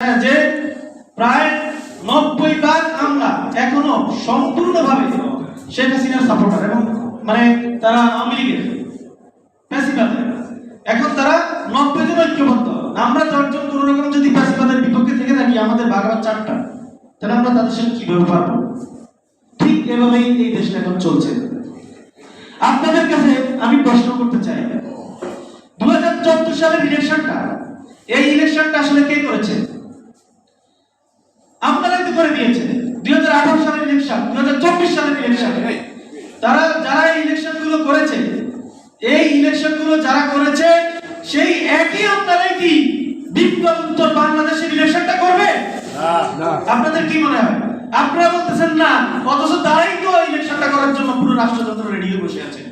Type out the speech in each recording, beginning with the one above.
হ্যাঁ, যে প্রায় নব্বই ভাগ আমরা এখনও সম্পূর্ণভাবে শেখ হাসিনার সাপোর্টার এবং মানে তারা আওয়ামী লীগের এখন তারা নব্বই জন ঐক্যবদ্ধ। আমরা দশজন কোন রকম যদি প্যাসিবাদের বিপক্ষে থেকে থাকি আমাদের ভাগ চারটা। তাহলে আমরা তাদের সঙ্গে কীভাবে পারব? ঠিক এভাবেই এই দেশটা এখন চলছে। আপনাদের কাছে আমি প্রশ্ন করতে চাই। দু হাজার চোদ্দ সালের ইলেকশনটা এই ইলেকশনটা আসলে কে করেছে আপনারাই তো করে দিয়েছে দুই হাজার আঠারো সালের ইলেকশন দুই হাজার চব্বিশ সালের ইলেকশন তারা যারা এই ইলেকশনগুলো করেছে এই ইলেকশনগুলো যারা করেছে সেই একই আপনারাই কি বিপ্লব উত্তর বাংলাদেশের ইলেকশনটা করবে? আপনাদের কি মনে হয়? আপনারা বলতেছেন না অথচ তারাই তো ইলেকশনটা করার জন্য পুরো রাষ্ট্রযন্ত্র রেডি হয়ে বসে আছে।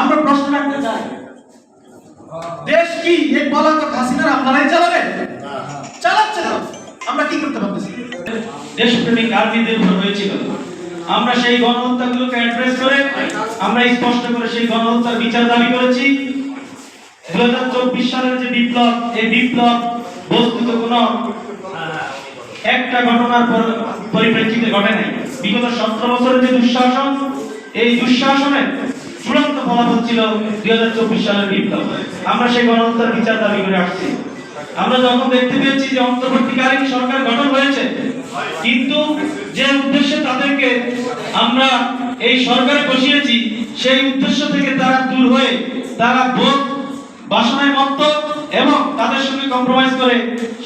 আমরা প্রশ্ন রাখতে চাই। দেশ কি এই পলাতক হাসিনার আপনারাই চালাবেন? চালাচ্ছে না আমরা কি করতে পারতেছি? দেশপ্রেমিক আর্মিদের উপর হয়েছিল। আমরা সেই গণহত্যাগুলোকে অ্যাড্রেস করে, আমরা স্পষ্ট করে সেই গণহত্যার বিচার দাবি করেছি। দু হাজার চব্বিশ সালের যে বিপ্লব, এই বিপ্লব বস্তুত কোন একটা ঘটনার পর- পরিপ্রেক্ষিতে ঘটে নাই। বিগত সতেরো বছরের যে দুঃশাসন, এই দুঃশাসনের চূড়ান্ত ফলাফল ছিল দুই হাজার চব্বিশ সালের বিপ্লব। আমরা সেই গণহত্যার বিচার দাবি করে আসছি। আমরা যখন দেখতে পেয়েছি যে অন্তর্বর্তীকালীন সরকার গঠন হয়েছে কিন্তু যে উদ্দেশ্যে তাদেরকে আমরা এই সরকারে বসিয়েছি, সেই উদ্দেশ্য থেকে তারা দূর হয়ে তারা ভোট, বাসনায় মত্ত এবং তাদের সঙ্গে কম্প্রোমাইজ করে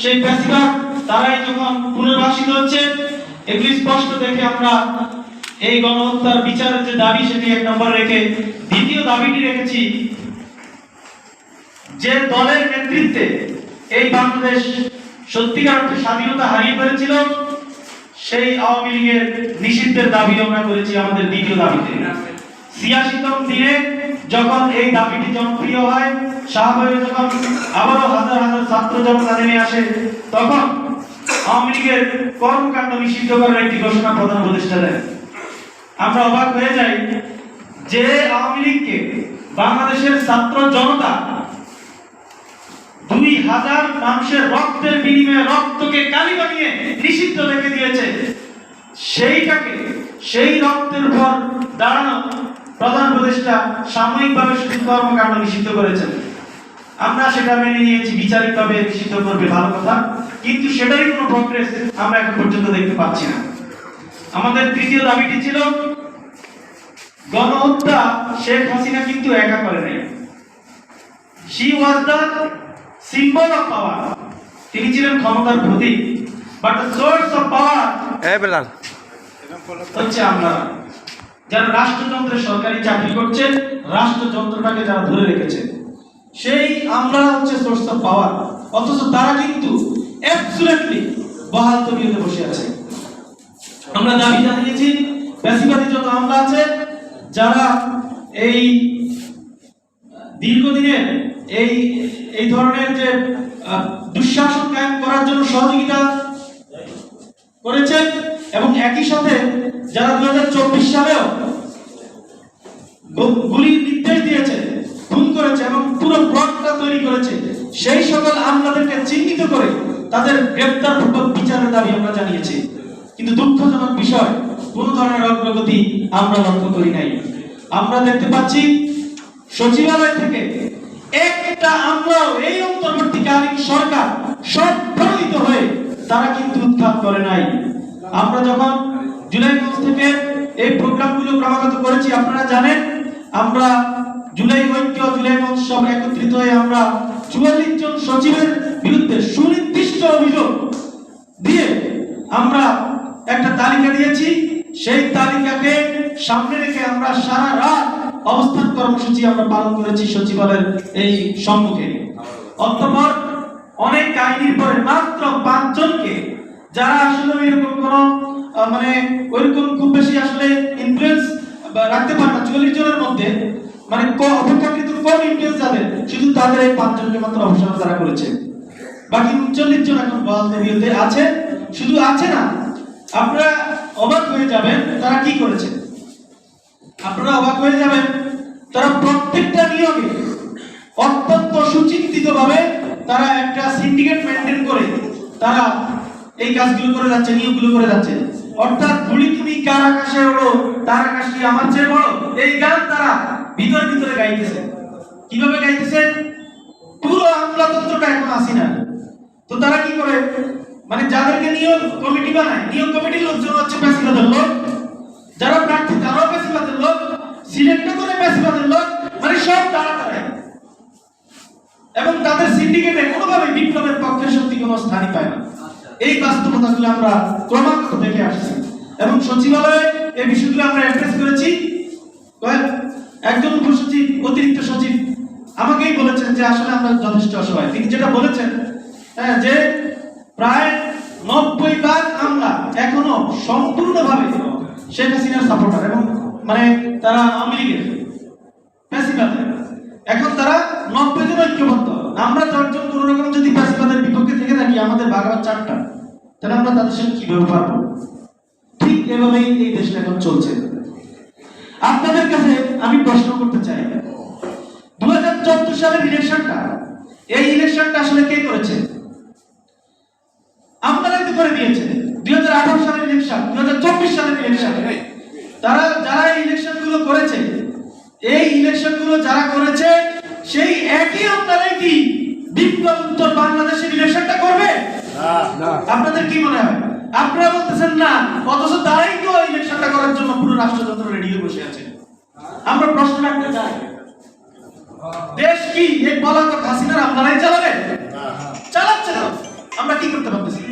সেই প্যাসিভাগ তারাই যখন পুনর্বাসিত হচ্ছে, এগুলি স্পষ্ট দেখে আমরা এই গণহত্যার বিচারের যে দাবি সেটি এক নম্বর রেখে দ্বিতীয় দাবিটি রেখেছি, যে দলের নেতৃত্বে এই বাংলাদেশ সত্যিকার অর্থে স্বাধীনতা হারিয়ে ফেলেছিল সেই আওয়ামী লীগের নিষিদ্ধের দাবি আমরা করেছি আমাদের দ্বিতীয় দাবিতে। ছিয়াশিতম দিনে যখন এই দাবিটি জনপ্রিয় হয়, শাহবাগে যখন আবারও হাজার হাজার ছাত্র জনতা নেমে আসে, তখন আওয়ামী লীগের কর্মকাণ্ড নিষিদ্ধ করার একটি ঘোষণা প্রধান উপদেষ্টা দেয় আমরা অবাক হয়ে যাই যে আওয়ামী লীগকে বাংলাদেশের ছাত্র জনতা দুই হাজার মানুষের রক্তের বিনিময়ে রক্তকে কালি বানিয়ে নিষিদ্ধ রেখে দিয়েছে। সেইটাকে, সেই রক্তের উপর দাঁড়ানো প্রধান উপদেষ্টা সাময়িকভাবে শুধু কর্মকাণ্ড নিষিদ্ধ করেছেন। আমরা সেটা মেনে নিয়েছি, বিচারিকভাবে নিষিদ্ধ করবে, ভালো কথা। কিন্তু সেটারই কোনো প্রগ্রেস আমরা এখন পর্যন্ত দেখতে পাচ্ছি না। আমাদের তৃতীয় দাবিটি ছিল, গণহত্যা শেখ হাসিনা কিন্তু একা করে নাই। Was the symbol of power তিনি ছিলেন ক্ষমতার প্রতীক but the source of power Belal. হচ্ছে আমরা। যারা রাষ্ট্রযন্ত্রে সরকারি চাকরি করছে রাষ্ট্রযন্ত্রটাকে যারা ধরে রেখেছে সেই আমরা হচ্ছে সোর্স অফ পাওয়ার অথচ তারা কিন্তু অ্যাবসুলেটলি বহাল তবিয়তে বসে আছে। আমরা দাবি জানিয়েছি বেশিবাদী যত আমলা আছে যারা এই দীর্ঘদিনের এই এই ধরনের যে দুঃশাসন কায়েম করার জন্য সহযোগিতা করেছেন এবং একই সাথে যারা দু হাজার চব্বিশ সালেও গুলির নির্দেশ দিয়েছে, খুন করেছে এবং পুরো প্লটটা তৈরি করেছে, সেই সকল আমলাদেরকে চিহ্নিত করে তাদের গ্রেপ্তার বিচারের দাবি আমরা জানিয়েছি। কিন্তু দুঃখজনক বিষয়, কোন ধরনের অগ্রগতি আমরা লক্ষ্য করি নাই। আমরা দেখতে পাচ্ছি সচিবালয় থেকে একটা আমরাও এই অন্তর্বর্তীকালীন সরকার সম্প্রমিত হয়ে তারা কিন্তু উত্থান করে নাই। আমরা যখন জুলাই মাস থেকে এই প্রোগ্রামগুলো ক্রমাগত করেছি, আপনারা জানেন, আমরা জুলাই ঐক্য, জুলাই মহোৎসব একত্রিত হয়ে আমরা চুয়াল্লিশ জন সচিবের বিরুদ্ধে সুনির্দিষ্ট অভিযোগ দিয়ে আমরা একটা তালিকা দিয়েছি। সেই তালিকাকে সামনে রেখে আমরা সারা রাত অবস্থান কর্মসূচি আমরা পালন করেছি সচিবালয়ের এই সম্মুখে। অতঃপর অনেক কাহিনীর পরে মাত্র পাঁচজনকে যারা আসলে এরকম কোন মানে ওইরকম খুব বেশি আসলে ইনফ্লুয়েন্স রাখতে পারে না, চল্লিশ জনের মধ্যে মানে অপেক্ষাকৃত কম ইনফ্লুয়েন্স যাদের, শুধু তাদের এই পাঁচজনকে মাত্র অবসর তারা করেছে। বাকি উনচল্লিশ জন এখন তবিয়তে আছে, শুধু আছে না, আপনারা অবাক হয়ে যাবেন তারা কি করেছে। আপনারা অবাক হয়ে যাবেন, তারা প্রত্যেকটা নিয়োগে অত্যন্ত সুচিন্তিত ভাবে তারা একটা সিন্ডিকেট মেনটেন করে, তারা এই কাজগুলো করে যাচ্ছে, নিয়োগগুলো করে যাচ্ছে। অর্থাৎ ঘুড়ি তুমি কার আকাশে ওড়ো, তার আকাশ কি আমার চেয়ে বড়? এই গান তারা ভিতরে ভিতরে গাইতেছে। কীভাবে গাইতেছে? পুরো আমলাতন্ত্রটা এখন আসি না তো তারা কি করে? মানে যাদেরকে নিয়োগ কমিটি বানায়, নিয়োগ কমিটির লোকজন হচ্ছে পেশিবাদের লোক যারা প্রার্থী, তারাও সিলেক্ট করে পেশিবাদের লোক মানে সব তারা এবং তাদের সিন্ডিকেটে কোনোভাবে বিপ্লবের পক্ষে সত্যি কোনো স্থানই পায় না। এই বাস্তবতাগুলো আমরা ক্রমাগত দেখে আসছি। এবং সচিবালয়ে এই বিষয়গুলো আমরা অ্যাড্রেস করেছি। একজন উপসচিব অতিরিক্ত সচিব আমাকেই বলেছেন যে আসলে আমরা যথেষ্ট অসহায়। তিনি যেটা বলেছেন হ্যাঁ, যে প্রায় নব্বই ভাগ আমরা এখনও সম্পূর্ণভাবে শেখ হাসিনার সাপোর্টার এবং মানে তারা আওয়ামী লীগের ফ্যাসিবাদের এখন তারা নব্বই জন ঐক্যবদ্ধ। আমরা চারজন কোন রকম যদি ফ্যাসিবাদের বিপক্ষে থেকে থাকি, আমাদের বাগান চারটা। তাহলে আমরা তাদের সঙ্গে কীভাবে পারব? ঠিক এভাবেই এই দেশটা এখন চলছে। আপনাদের কাছে আমি প্রশ্ন করতে চাই দু হাজার চোদ্দ সালের ইলেকশনটা এই ইলেকশনটা আসলে কে করেছে আপনারাই তো করে দিয়েছে দুই হাজার আঠারো সালের ইলেকশন দুই হাজার চব্বিশ সালের ইলেকশন তারা যারা ইলেকশনগুলো করেছে এই ইলেকশনগুলো যারা করেছে সেই একই আপনারাই কি বিপ্লব উত্তর বাংলাদেশের ইলেকশনটা করবে? আপনাদের কি মনে হয়? আপনারা বলতেছেন না অথচ তারাই তো ইলেকশনটা করার জন্য পুরো রাষ্ট্রযন্ত্র রেডি হয়ে বসে আছে। আমরা প্রশ্ন রাখতে চাই। দেশ কি এই পলাতক হাসিনার আপনারাই চালাবেন? চালাচ্ছে আমরা কি করতে পারতেছি?